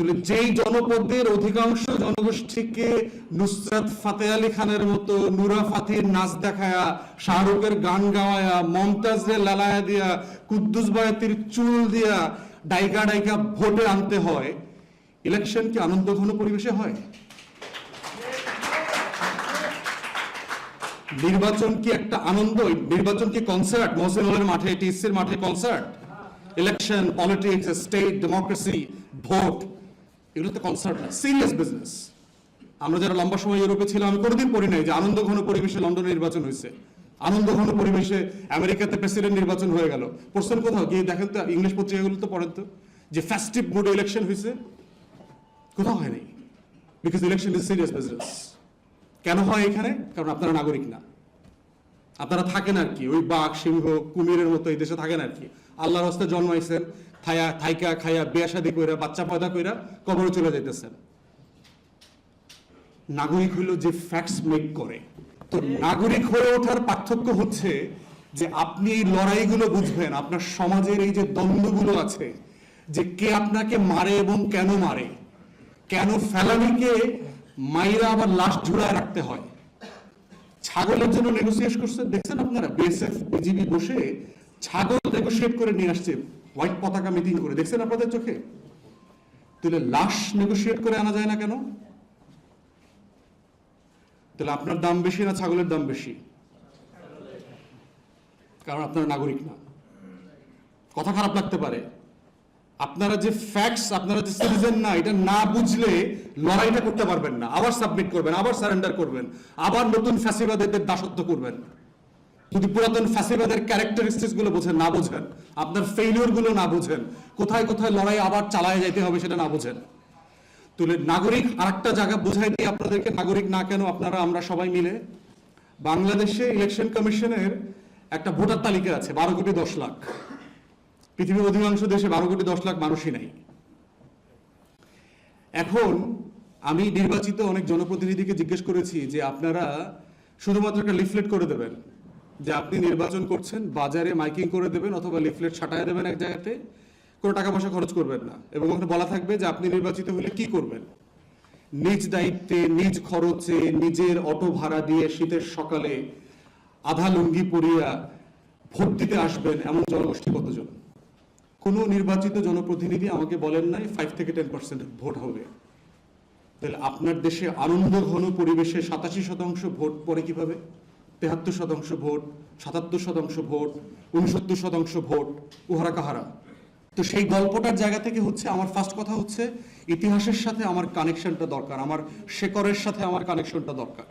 তাহলে যেই জনপদের অধিকাংশ জনগোষ্ঠীকে নুসরাত ফাতে আলী খানের মতো নুরা ফাতির নাচ দেখায়া, শাহরুখের গান গাওয়ায়া, মমতাজের লালায়া দিয়া, কুদ্দুস বায়াতির চুল দিয়া ডাইকা ডাইকা ভোটে আনতে হয়, ইলেকশন কি আনন্দ ঘন পরিবেশে হয়? নির্বাচন কি একটা আনন্দ? নির্বাচন কি কনসার্ট মহসিন হলের মাঠে, টিএসসির মাঠে concert election politics state democracy vote এগুলো তো কনসার্ট না সিরিয়াস বিজনেস আমরা যারা লম্বা সময় ইউরোপে ছিলাম, আমি কোনোদিন পড়ি নাই যে আনন্দ ঘন পরিবেশে লন্ডনে নির্বাচন হয়েছে। আনন্দ ঘন পরিবেশে আমেরিকাতে প্রেসিডেন্ট নির্বাচন হয়ে গেল। পড়ছেন কোথাও? গিয়ে দেখেন তো, ইংলিশ পত্রিকাগুলো তো পড়েন তো। যে ফেস্টিভ মুডে ইলেকশন হয়েছে, কোথাও হয়নি because election is serious business কেন হয় এখানে? কারণ আপনারা নাগরিক না। আপনারা থাকেন আর কি। ওই বাঘ, সিংহ, কুমিরের মতো এই দেশে থাকেন আর কি। আল্লাহর হস্তে জন্মাইছেন। থায়া থাইকা, খায়া, বিয়া কইরা, বাচ্চা পয়দা কইরা কবরে চলে যাইতেছেন। নাগরিক হইল যে ফ্যাক্টস মেক করে। তো নাগরিক হয়ে ওঠার পার্থক্য হচ্ছে যে আপনি এই লড়াইগুলো বুঝবেন, আপনার সমাজের এই যে দ্বন্দ্বগুলো আছে, যে কে আপনাকে মারে এবং কেন মারে, কেন ফেলানিকে মাইরা আবার লাশ ঝুলায় রাখতে হয়। ছাগলের জন্য নেগোসিয়েট করছে দেখছেন আপনারা বিএসএফ বিজিবি বসে ছাগল নেগোসিয়েট করে নিয়ে আসছে। হোয়াইট পতাকা মিটিং করে, দেখছেন আপনাদের চোখে? তাহলে লাশ নেগোসিয়েট করে আনা যায় না কেন? তাহলে আপনার দাম বেশি না ছাগলের দাম বেশি? কারণ আপনারা নাগরিক না। কথা খারাপ লাগতে পারে। আপনারা যে ফ্যাক্টস আপনারা যে সিটিজেন না, এটা না বুঝলে লড়াইটা করতে পারবেন না। আবার সাবমিট করবেন, আবার সারেন্ডার করবেন, আবার নতুন ফ্যাসিবাদের দাসত্ব করবেন। যদি পুরাতন ফ্যাসিবাদের ক্যারেক্টারিস্টিক্সগুলো বোঝেন, না বোঝেন, আপনার ফেইলিওরগুলো না বুঝেন, কোথায় কোথায় লড়াই আবার চালায় যাইতে হবে সেটা না বোঝেন। তুলে নাগরিক আরেকটা জায়গা বুঝাই দিই আপনাদেরকে, নাগরিক না কেন আপনারা, আমরা সবাই মিলে বাংলাদেশে ইলেকশন কমিশনের একটা ভোটার তালিকা আছে, বারো কোটি দশ লাখ। পৃথিবীর অধিকাংশ দেশে বারো কোটি দশ লাখ মানুষই নাই। এখন আমি নির্বাচিত অনেক জনপ্রতিনিধিকে জিজ্ঞেস করেছি যে আপনারা শুধুমাত্র একটা লিফলেট করে দেবেন। যে আপনি নির্বাচন করছেন, বাজারে মাইকিং করে দেবেন অথবা লিফলেট ছাটায় দেবেন এক জায়গাতে, কোনো টাকা পয়সা খরচ করবেন না। এবং ওখানে বলা থাকবে যে আপনি নির্বাচিত হলে কি করবেন? নিজ দায়িত্বে, নিজ খরচে, নিজের অটো ভাড়া দিয়ে শীতের সকালে আধা লুঙ্গি পরিয়া ভোট দিতে আসবেন এমন জনগোষ্ঠী কতজন? কোনো নির্বাচিত জনপ্রতিনিধি আমাকে বলেন নাই ফাইভ থেকে টেন পার্সেন্ট ভোট হবে। তাহলে আপনার দেশে আনন্দ ঘন পরিবেশে সাতাশি শতাংশ ভোট পরে কীভাবে? তেহাত্তর শতাংশ ভোট, সাতাত্তর শতাংশ ভোট, উনসত্তর শতাংশ ভোট, উহারা কাহারা? তো সেই গল্পটার জায়গা থেকে হচ্ছে আমার ফার্স্ট কথা হচ্ছে, ইতিহাসের সাথে আমার কানেকশনটা দরকার, আমার শেকরের সাথে আমার কানেকশনটা দরকার।